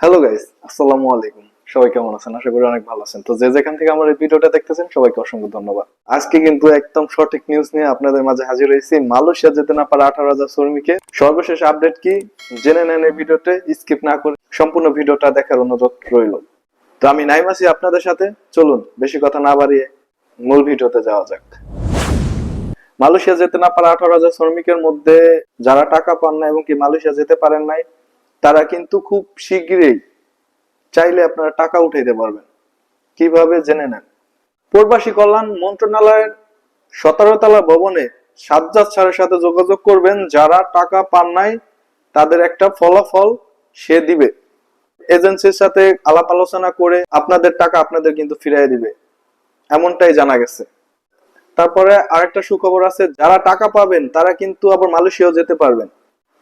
Hello guys আসসালামু আলাইকুম সবাই কেমন আছেন? আশা করি অনেক ভালো আছেন। তো যে যেখান থেকে আমার এই ভিডিওটা দেখতেছেন, সবাইকে অসংখ্য ধন্যবাদ। আজকে কিন্তু একদম সঠিক নিউজ নিয়ে আপনাদের মাঝে হাজির হয়েছি মালয়েশিয়া যেতে না পারে আঠারো হাজার শ্রমিকে। সর্বশেষ আপডেট কি? জেনে নেন এই ভিডিওতে। স্কিপ না করে সম্পূর্ণ ভিডিওটা দেখার অনুরোধ রইল। তো আমি নাইম আছি আপনাদের সাথে। চলুন, বেশি কথা না বাড়িয়ে মূল ভিডিওতে যাওয়া যাক। মালয়েশিয়া যেতে না পারা আঠারো হাজার শ্রমিকের মধ্যে যারা টাকা পান না এবং কি মালয়েশিয়া যেতে পারেন নাই তারা কিন্তু খুব শীঘ্রই চাইলে আপনারা টাকা উঠাইতে পারবেন। কীভাবে জেনে নেন? প্রবাসী কল্যাণ মন্ত্রণালয়ের সতেরো তলা ভবনে সাজ্জাদ স্যারের সাথে যোগাযোগ করবেন। যারা টাকা পান নাই, তাদের একটা ফলাফল সে দিবে। এজেন্সির সাথে আলাপ আলোচনা করে আপনাদের টাকা আপনাদের কিন্তু ফিরিয়ে দিবে। এমনটাই জানা গেছে। তারপরে আরেকটা সুখবর আছে, যারা টাকা পাবেন, তারা কিন্তু আবার মালয়েশিয়াও যেতে পারবেন।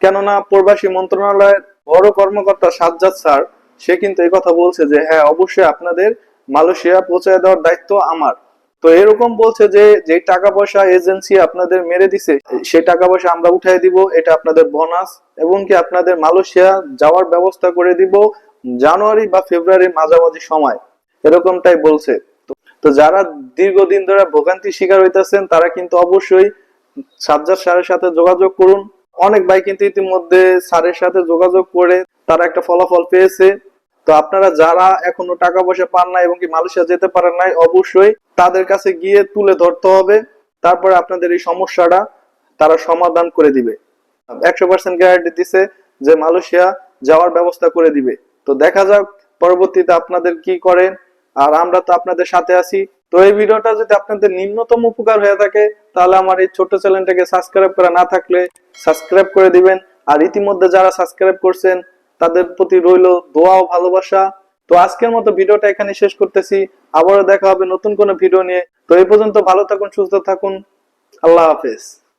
কেননা প্রবাসী মন্ত্রণালয়ের বড় কর্মকর্তা সাজ্জাদ স্যার, সে কিন্তু এই কথা বলছে যে হ্যাঁ অবশ্যই আপনাদের মালয়েশিয়া পৌঁছায় দেওয়ার দায়িত্ব আমার। তো এরকম বলছে যে যে টাকা পয়সা এজেন্সি আপনাদের মেরে দিছে সেই টাকা পয়সা আমরা উঠাই দিব, এটা আপনাদের বোনাস, এবং কি আপনাদের মালয়েশিয়া যাওয়ার ব্যবস্থা করে দিব জানুয়ারি বা ফেব্রুয়ারির মাঝামাঝি সময়। এরকমটাই বলছে। তো- তো যারা দীর্ঘদিন ধরে ভোগান্তি শিকার হইতেছেন, তারা কিন্তু অবশ্যই সাজ্জাদ স্যারের সাথে যোগাযোগ করুন। অনেক ভাই কিন্তু ইতিমধ্যে স্যারের সাথে যোগাযোগ করে তারা একটা ফলাফল পেয়েছে। তো আপনারা যারা এখনও টাকা পয়সা পান না এবং কি মালয়েশিয়া যেতে পারেন নাই, অবশ্যই তাদের কাছে গিয়ে তুলে ধরতে হবে। তারপরে আপনাদের এই সমস্যাটা তারা সমাধান করে দিবে। একশো পার্সেন্ট গ্যারান্টি দিছে যে মালয়েশিয়া যাওয়ার ব্যবস্থা করে দিবে। তো দেখা যাক পরবর্তীতে আপনাদের কি করেন। আর আমরা তো আপনাদের সাথে আছি। তো এই ভিডিওটা যদি আপনাদের নিম্নতম উপকার হয়ে থাকে, তাহলে আমার এই ছোট্ট চ্যানেলটাকে সাবস্ক্রাইব করা না থাকলে সাবস্ক্রাইব করে দিবেন। আর ইতিমধ্যে যারা সাবস্ক্রাইব করছেন, তাদের প্রতি রইল দোয়া ও ভালোবাসা। তো আজকের মতো ভিডিওটা এখানে শেষ করতেছি। আবারও দেখা হবে নতুন কোনো ভিডিও নিয়ে। তো এই পর্যন্ত ভালো থাকুন, সুস্থ থাকুন। আল্লাহ হাফেজ।